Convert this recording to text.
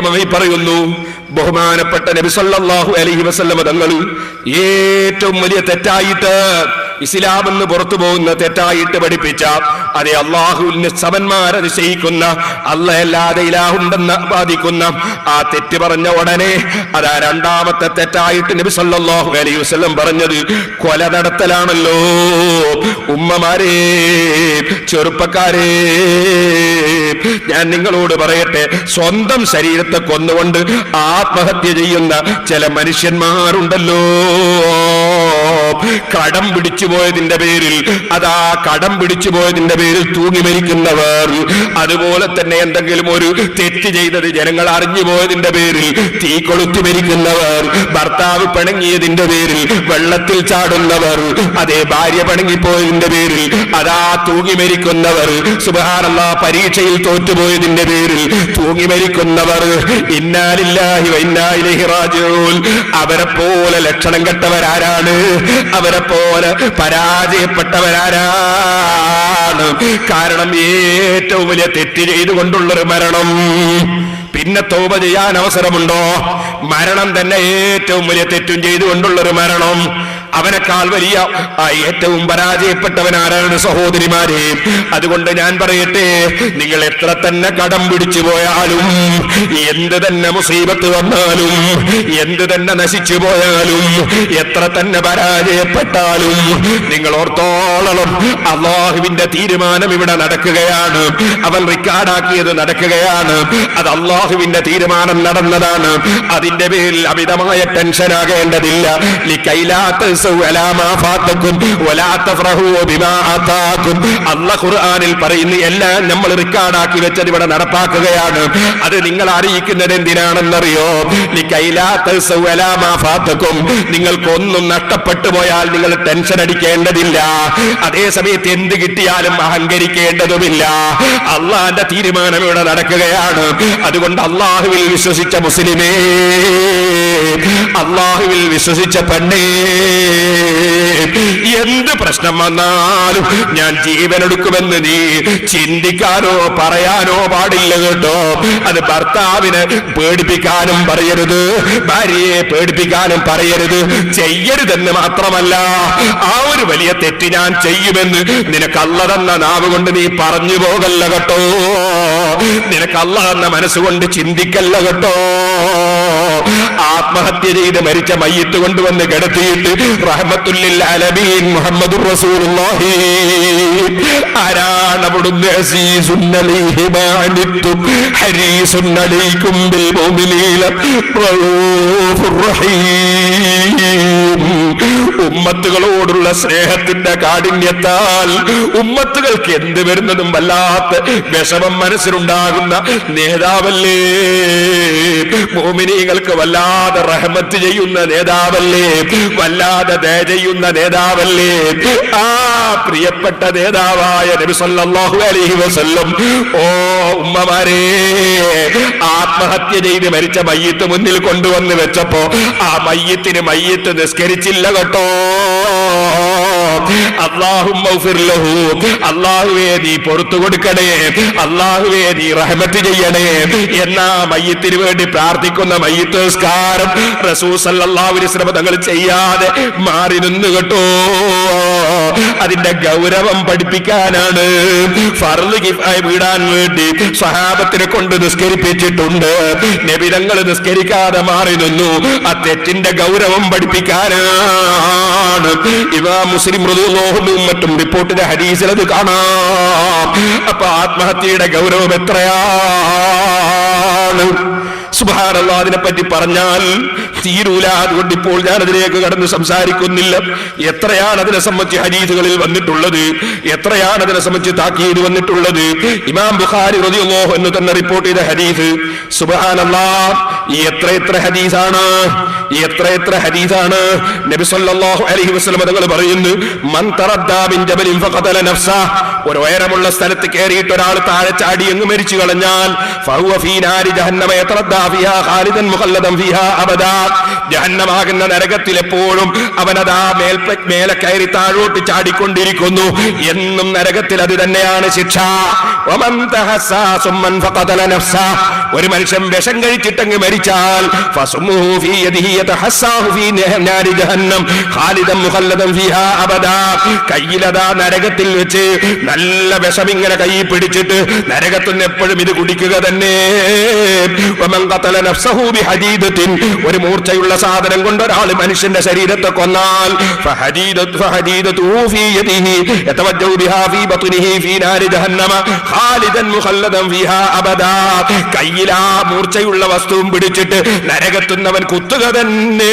മായി പറയുന്നു ബഹുമാനപ്പെട്ട നബി സല്ലല്ലാഹു അലൈഹി വസല്ലമ തങ്ങൾ ഏറ്റവും വലിയ തെറ്റായിട്ട് ഇസ്ലാം എന്ന് പുറത്തു പോകുന്ന തെറ്റായിട്ട് പഠിപ്പിച്ച അതെ അള്ളാഹുവിന് സമന്മാരെ നിശ്ചയിക്കുന്ന അല്ലയല്ലാതെ ഇലാഹുണ്ടെന്ന് ബാധിക്കുന്ന ആ തെറ്റ് പറഞ്ഞ ഉടനെ അതാ രണ്ടാമത്തെ തെറ്റായിട്ട് നബി സല്ലല്ലാഹു അലൈഹി വസല്ലം പറഞ്ഞത് കൊല നടത്തലാണല്ലോ ഉമ്മമാരെ ചെറുപ്പക്കാരെ. ഞാൻ നിങ്ങളോട് പറയട്ടെ സ്വന്തം ശരീരത്തെ കൊന്നുകൊണ്ട് ആത്മഹത്യ ചെയ്യുന്ന ചില മനുഷ്യന്മാരുണ്ടല്ലോ. കടം പിടിച്ചു പോയതിന്റെ പേരിൽ അതാ കടം പിടിച്ചു പോയതിന്റെ പേരിൽ തൂങ്ങി മരിക്കുന്നവർ. അതുപോലെ തന്നെ എന്തെങ്കിലും ഒരു തെറ്റ് ചെയ്തത് ജനങ്ങൾ അറിഞ്ഞു പോയതിന്റെ പേരിൽ തീ കൊളുത്തി മരിക്കുന്നവർ. ഭർത്താവ് പിണങ്ങിയതിന്റെ പേരിൽ വെള്ളത്തിൽ ചാടുന്നവർ. അതേ ഭാര്യ പിണങ്ങിപ്പോയതിന്റെ പേരിൽ അതാ തൂങ്ങി മരിക്കുന്നവർ. സുബഹാനല്ല പരീക്ഷയിൽ തോറ്റുപോയതിന്റെ പേരിൽ തൂങ്ങി മരിക്കുന്നവർ. ഇന്നാലില്ലാഹി വൈന്നായിലേഹി റാജൂൽ അവരെ പോലെ ലക്ഷണം കെട്ടവരാരാണ്? അവരെ പോലെ പരാജയപ്പെട്ടവരാരാണ്. കാരണം ഏറ്റവും വലിയ തെറ്റ് ചെയ്തുകൊണ്ടുള്ളൊരു മരണം. പിന്നെ തോപ ചെയ്യാൻ അവസരമുണ്ടോ? മരണം തന്നെ ഏറ്റവും വലിയ തെറ്റും ചെയ്തുകൊണ്ടുള്ളൊരു മരണം. അവനേക്കാൾ വലിയ ഏറ്റവും പരാജയപ്പെട്ടവൻ ആരാണ് സഹോദരിമാരെ. അതുകൊണ്ട് ഞാൻ പറയട്ടെ നിങ്ങൾ എത്ര തന്നെ കടം പിടിച്ചു പോയാലും എന്ത് തന്നെ മുസീബത്ത് വന്നാലും എന്ത് തന്നെ നശിച്ചു പോയാലും എത്ര തന്നെ പരാജയപ്പെട്ടാലും നിങ്ങൾ ഓർത്തോളം അള്ളാഹുവിന്റെ തീരുമാനം ഇവിടെ നടക്കുകയാണ്. അവൻ റിക്കാർഡാക്കിയത് നടക്കുകയാണ്. അത് അള്ളാഹുവിന്റെ തീരുമാനം നടന്നതാണ്. അതിന്റെ പേരിൽ അമിതമായ ടെൻഷൻ ആകേണ്ടതില്ല അല്ല ഖുർആനിൽ പറയുന്ന എല്ലാം നമ്മൾ റിക്കാർഡാക്കി വെച്ചത് ഇവിടെ നടപ്പാക്കുകയാണ്. അത് നിങ്ങൾ അറിയിക്കുന്നത് എന്തിനാണെന്നറിയോ? നിങ്ങൾക്കൊന്നും നഷ്ടപ്പെട്ടു പോയാൽ നിങ്ങൾ ടെൻഷൻ അടിക്കേണ്ടതില്ല. അതേ സമയത്ത് എന്ത് കിട്ടിയാലും അഹങ്കരിക്കേണ്ടതുമില്ല. അള്ളാന്റെ തീരുമാനം ഇവിടെ നടക്കുകയാണ്. അതുകൊണ്ട് അള്ളാഹുവിൽ വിശ്വസിച്ച മുസ്ലിമേ അള്ളാഹുവിൽ വിശ്വസിച്ച പെണ്ണേ എന്ത് പ്രശ്നം വന്നാലും ഞാൻ ജീവനെടുക്കുമെന്ന് നീ ചിന്തിക്കാനോ പറയാനോ പാടില്ല കേട്ടോ. അത് ഭർത്താവിനെ പേടിപ്പിക്കാനും പറയരുത് ഭാര്യയെ പേടിപ്പിക്കാനും പറയരുത്. ചെയ്യരുതെന്ന് മാത്രമല്ല ആ ഒരു വലിയ തെറ്റ് ഞാൻ ചെയ്യുമെന്ന് തന്ന നാവ് കൊണ്ട് നീ പറഞ്ഞു പോകല്ല കേട്ടോ. തന്ന മനസ്സുകൊണ്ട് ചിന്തിക്കല്ല കേട്ടോ. ആത്മഹത്യ ചെയ്ത് മരിച്ച മയ്യത്ത് കൊണ്ടുവന്ന് കിടത്തിയിട്ട് റഹമത്തുല്ലിൽ അലബീൻ മുഹമ്മദ് ഉമ്മത്തുകളോടുള്ള സ്നേഹത്തിന്റെ കാഠിന്യത്താൽ ഉമ്മത്തുകൾക്ക് എന്ത് വരുന്നതും വല്ലാത്ത വിഷമം മനസ്സിലുണ്ടാകുന്ന നേതാവല്ലേ? മോമിനിങ്ങൾക്ക് വല്ലാതെ റഹമത്ത് ചെയ്യുന്ന നേതാവല്ലേ? വല്ലാതെ ദയ ചെയ്യുന്ന നേതാവല്ലേ? ആ പ്രിയപ്പെട്ട നേതാവായ നബി സല്ലല്ലാഹു അലൈഹി വസല്ലം. ഓ ഉമ്മമാരെ ആത്മഹത്യ ചെയ്ത് മരിച്ച മയ്യത്ത് മുന്നിൽ കൊണ്ടുവന്ന് വെച്ചപ്പോ ആ മയ്യത്തിന് മയ്യത്ത് നിസ്കരിച്ചില്ല കേട്ടോ. അള്ളാഹുവേ നീ കൊടുക്കണേ. റഹ്മത്ത് ചെയ്യണേ. വേണ്ടി പ്രാർത്ഥിക്കുന്ന മയ്യത്ത് നിസ്കാരം റസൂസല്ലാവിശ്രമ തങ്ങൾ ചെയ്യാതെ മാറി നിന്നു കേട്ടോ അതിന്റെ ഗൗരവം പഠിപ്പിക്കാനാണ്. ഫർദ് ഗിഫായി വീടാൻ വേണ്ടി സഹാബത്തിനെ കൊണ്ട് നിസ്കരിപ്പിച്ചിട്ടുണ്ട്. നബിതങ്ങൾ നിസ്കരിക്കാതെ മാറി നിന്നു. ആ തെറ്റിന്റെ ഗൗരവം പഠിപ്പിക്കാനാണ്. ഇവ മുസ്ലിം മൃദുലോഹനും മറ്റും റിപ്പോർട്ടിന്റെ ഹരീസിൽ അത് കാണാം. അപ്പൊ ആത്മഹത്യയുടെ ഗൗരവം എത്രയാണ് സുബാനല്ല അതിനെ പറ്റി പറഞ്ഞാൽ തീരൂല. അതുകൊണ്ട് ഇപ്പോൾ ഞാൻ അതിലേക്ക് കടന്ന് സംസാരിക്കുന്നില്ല. എത്രയാണ് അതിനെ സംബന്ധിച്ച് ഹരീതുകളിൽ വന്നിട്ടുള്ളത്? എത്രയാണ് അതിനെ സംബന്ധിച്ച് താക്കീത് വന്നിട്ടുള്ളത്? ഇമാം ബുഖാരി റതിയോ എന്ന് തന്നെ റിപ്പോർട്ട് ചെയ്ത ഹദീസ് സുബാനല്ല എത്ര എത്ര ഹദീസാണ്? എത്ര എത്ര ഹദീസാണ്? നബി സല്ലല്ലാഹു അലൈഹി വസല്ലം തങ്ങൾ പറയുന്നു മൻ ജബലിൻ ഫഖതല നഫ്സ. ഒരു ഉയരമുള്ള സ്ഥലത്ത് കയറിയിട്ട് ഒരാൾ താഴെ ചാടി അങ്ങ് മരിച്ചു കളഞ്ഞാൽ ഫഹുവ ഫീ നാരി ജഹന്നമ യതറദ്ദാ. ഖാലിദൻ മുഖല്ലദൻ ജഹന്നമാകുന്ന നരകത്തിൽ എപ്പോഴും അവനതാ മേൽ മേലെ കയറി താഴോട്ട് ചാടിക്കൊണ്ടിരിക്കുന്നു. എന്നും നരകത്തിൽ അത് തന്നെയാണ് ശിക്ഷ. ഒരു മനുഷ്യൻ വിഷം കഴിച്ചിട്ടങ്ങ് മരിച്ചാൽ കയ്യിലതാ നരകത്തിൽ വെച്ച് നല്ല വിഷം ഇങ്ങനെ കൈ പിടിച്ചിട്ട് നരകത്തുനിന്ന് എപ്പോഴും ഇത് കുടിക്കുക തന്നെ. ഒരു മൂർച്ചയുള്ള സാധനം കൊണ്ട് ഒരാൾ മനുഷ്യന്റെ ശരീരത്തെ കൊന്നാൽ കയ്യിലാ മൂർച്ചയുള്ള വസ്തുവും പിടിച്ചിട്ട് നരകത്തുന്നവൻ കുത്തുക തന്നെ.